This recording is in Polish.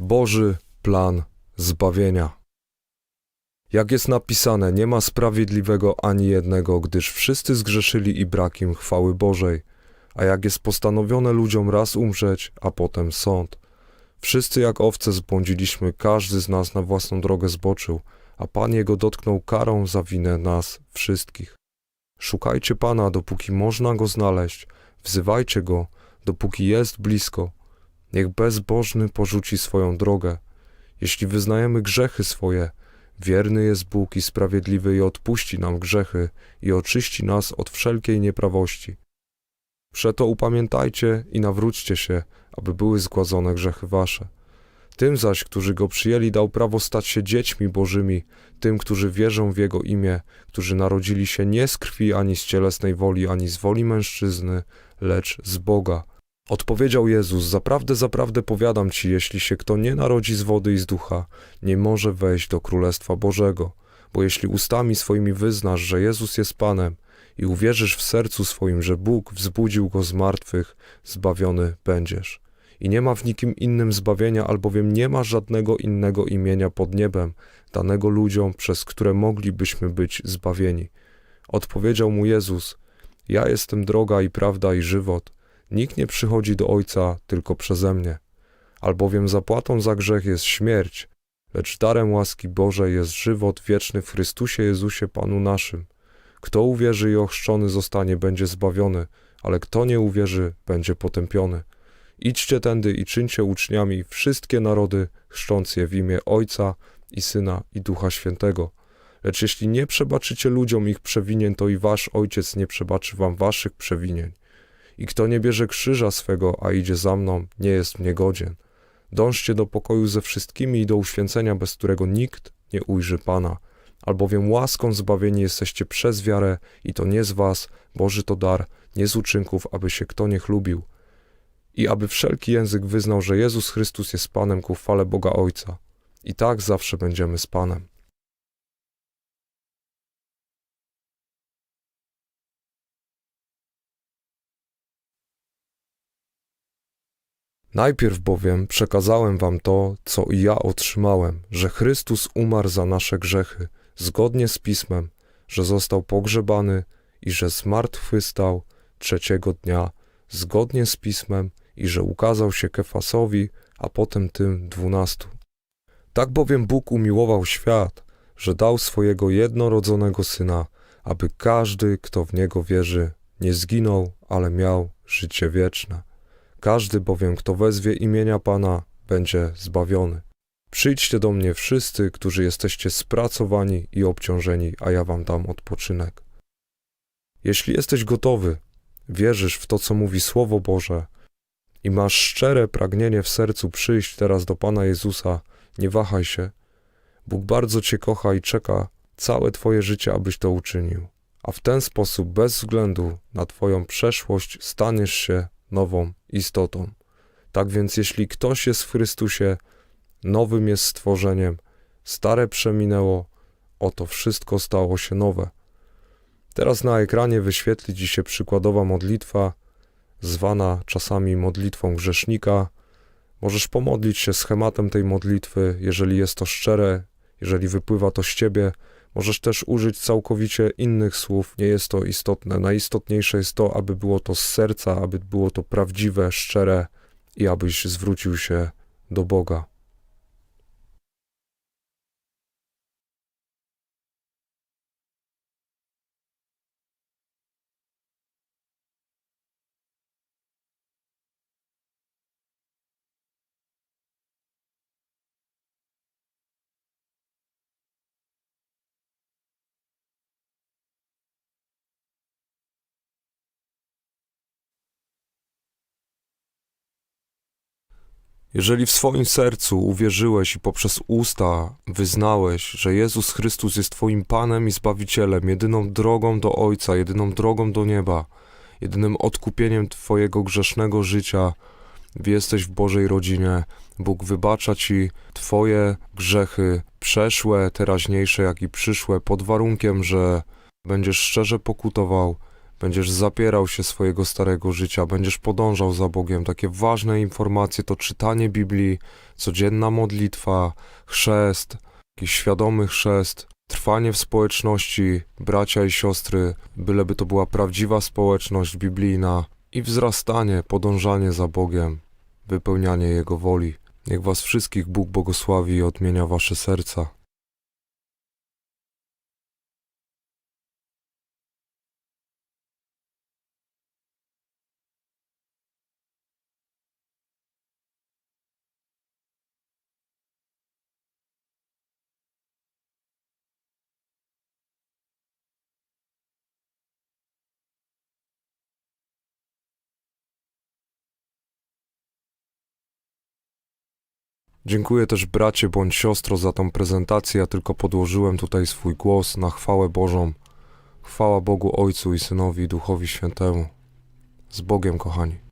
Boży plan zbawienia. Jak jest napisane, nie ma sprawiedliwego ani jednego, gdyż wszyscy zgrzeszyli i brak im chwały Bożej. A jak jest postanowione ludziom raz umrzeć, a potem sąd. Wszyscy jak owce zbłądziliśmy, każdy z nas na własną drogę zboczył, a Pan Jego dotknął karą za winę nas wszystkich. Szukajcie Pana, dopóki można Go znaleźć, wzywajcie Go, dopóki jest blisko. Niech bezbożny porzuci swoją drogę. Jeśli wyznajemy grzechy swoje, wierny jest Bóg i sprawiedliwy i odpuści nam grzechy i oczyści nas od wszelkiej nieprawości. Przeto upamiętajcie i nawróćcie się, aby były zgładzone grzechy wasze. Tym zaś, którzy go przyjęli, dał prawo stać się dziećmi bożymi, tym, którzy wierzą w jego imię, którzy narodzili się nie z krwi ani z cielesnej woli, ani z woli mężczyzny, lecz z Boga. Odpowiedział Jezus: Zaprawdę, zaprawdę powiadam ci, jeśli się kto nie narodzi z wody i z ducha, nie może wejść do królestwa Bożego. Bo jeśli ustami swoimi wyznasz, że Jezus jest Panem i uwierzysz w sercu swoim, że Bóg wzbudził go z martwych, zbawiony będziesz. I nie ma w nikim innym zbawienia, albowiem nie ma żadnego innego imienia pod niebem, danego ludziom, przez które moglibyśmy być zbawieni. Odpowiedział mu Jezus: Ja jestem droga i prawda i żywot. Nikt nie przychodzi do Ojca tylko przeze mnie. Albowiem zapłatą za grzech jest śmierć, lecz darem łaski Bożej jest żywot wieczny w Chrystusie Jezusie Panu naszym. Kto uwierzy i ochrzczony zostanie, będzie zbawiony, ale kto nie uwierzy, będzie potępiony. Idźcie tędy i czyńcie uczniami wszystkie narody, chrzcząc je w imię Ojca i Syna i Ducha Świętego. Lecz jeśli nie przebaczycie ludziom ich przewinień, to i wasz Ojciec nie przebaczy wam waszych przewinień. I kto nie bierze krzyża swego, a idzie za mną, nie jest mnie godzien. Dążcie do pokoju ze wszystkimi i do uświęcenia, bez którego nikt nie ujrzy Pana. Albowiem łaską zbawieni jesteście przez wiarę i to nie z was, Boży to dar, nie z uczynków, aby się kto nie chlubił. I aby wszelki język wyznał, że Jezus Chrystus jest Panem ku chwale Boga Ojca. I tak zawsze będziemy z Panem. Najpierw bowiem przekazałem wam to, co i ja otrzymałem, że Chrystus umarł za nasze grzechy, zgodnie z Pismem, że został pogrzebany i że zmartwychwstał trzeciego dnia, zgodnie z Pismem, i że ukazał się Kefasowi, a potem tym dwunastu. Tak bowiem Bóg umiłował świat, że dał swojego jednorodzonego Syna, aby każdy, kto w Niego wierzy, nie zginął, ale miał życie wieczne. Każdy bowiem, kto wezwie imienia Pana, będzie zbawiony. Przyjdźcie do mnie wszyscy, którzy jesteście spracowani i obciążeni, a ja wam dam odpoczynek. Jeśli jesteś gotowy, wierzysz w to, co mówi Słowo Boże i masz szczere pragnienie w sercu przyjść teraz do Pana Jezusa, nie wahaj się. Bóg bardzo Cię kocha i czeka całe Twoje życie, abyś to uczynił. A w ten sposób, bez względu na Twoją przeszłość, staniesz się nową istotą. Tak więc, jeśli ktoś jest w Chrystusie, nowym jest stworzeniem, stare przeminęło, oto wszystko stało się nowe. Teraz na ekranie wyświetli Ci się przykładowa modlitwa, zwana czasami modlitwą grzesznika. Możesz pomodlić się schematem tej modlitwy, jeżeli jest to szczere, jeżeli wypływa to z Ciebie. Możesz też użyć całkowicie innych słów, nie jest to istotne. Najistotniejsze jest to, aby było to z serca, aby było to prawdziwe, szczere i abyś zwrócił się do Boga. Jeżeli w swoim sercu uwierzyłeś i poprzez usta wyznałeś, że Jezus Chrystus jest Twoim Panem i Zbawicielem, jedyną drogą do Ojca, jedyną drogą do nieba, jedynym odkupieniem Twojego grzesznego życia, jesteś w Bożej rodzinie, Bóg wybacza Ci Twoje grzechy, przeszłe, teraźniejsze, jak i przyszłe, pod warunkiem, że będziesz szczerze pokutował, Będziesz zapierał się swojego starego życia, będziesz podążał za Bogiem. Takie ważne informacje to czytanie Biblii, codzienna modlitwa, chrzest, jakiś świadomy chrzest, trwanie w społeczności, bracia i siostry, byleby to była prawdziwa społeczność biblijna i wzrastanie, podążanie za Bogiem, wypełnianie Jego woli. Niech Was wszystkich Bóg błogosławi i odmienia Wasze serca. Dziękuję też bracie bądź siostro za tą prezentację. Ja tylko podłożyłem tutaj swój głos na chwałę Bożą. Chwała Bogu Ojcu i Synowi i Duchowi Świętemu. Z Bogiem, kochani.